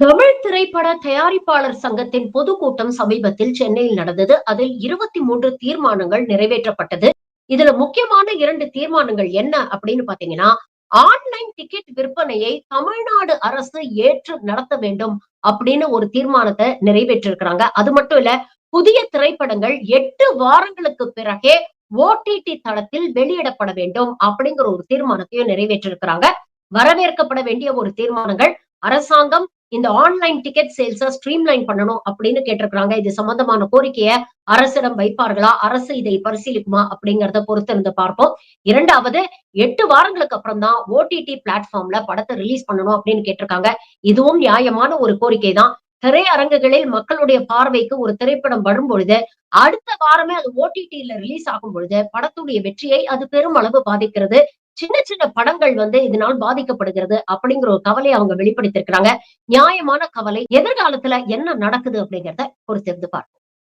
தமிழ் திரைப்பட தயாரிப்பாளர் சங்கத்தின் பொதுக்கூட்டம் சமீபத்தில் சென்னையில் நடந்தது. அதில் இருபத்தி மூன்று தீர்மானங்கள் நிறைவேற்றப்பட்டது. இதுல முக்கியமான இரண்டு தீர்மானங்கள் என்ன அப்படின்னு பாத்தீங்கன்னா ஆன்லைன் டிக்கெட் விற்பனையை தமிழ்நாடு அரசு ஏற்று நடத்த வேண்டும் அப்படின்னு ஒரு தீர்மானத்தை நிறைவேற்றிருக்கிறாங்க. அது மட்டும் இல்ல புதிய திரைப்படங்கள் எட்டு வாரங்களுக்கு பிறகே ஓடிடி தளத்தில் வெளியிடப்பட வேண்டும் அப்படிங்கிற ஒரு தீர்மானத்தையும் நிறைவேற்றிருக்கிறாங்க. வரவேற்கப்பட வேண்டிய ஒரு தீர்மானங்கள் அரசாங்கம் இந்த ஆன்லைன் டிக்கெட் சேல்ஸ ஸ்ட்ரீம்லைன் பண்ணணும் அப்படின்னு கேட்டிருக்கிறாங்க. இது சம்பந்தமான கோரிக்கையை அரசிடம் வைப்பார்களா? அரசு இதை பரிசீலிக்குமா அப்படிங்கறத பொறுத்து இருந்து பார்ப்போம். இரண்டாவது எட்டு வாரங்களுக்கு அப்புறம் தான் ஓடிடி பிளாட்ஃபார்ம்ல படத்தை ரிலீஸ் பண்ணணும் அப்படின்னு கேட்டிருக்காங்க. இதுவும் நியாயமான ஒரு கோரிக்கை தான். திரையரங்குகளில் மக்களுடைய பார்வைக்கு ஒரு திரைப்படம் வரும் பொழுது அடுத்த வாரமே அது ஓடிடியில ரிலீஸ் ஆகும் பொழுது படத்துடைய வெற்றியை அது பெருமளவு பாதிக்கிறது. சின்ன சின்ன படங்கள் வந்து இதனால் பாதிக்கப்படுகிறது அப்படிங்கிற ஒரு கவலையை அவங்க வெளிப்படுத்திருக்கிறாங்க நியாயமான கவலை எதிர்காலத்துல என்ன நடக்குது அப்படிங்கறத பொறுத்திருந்து பார்ப்போம்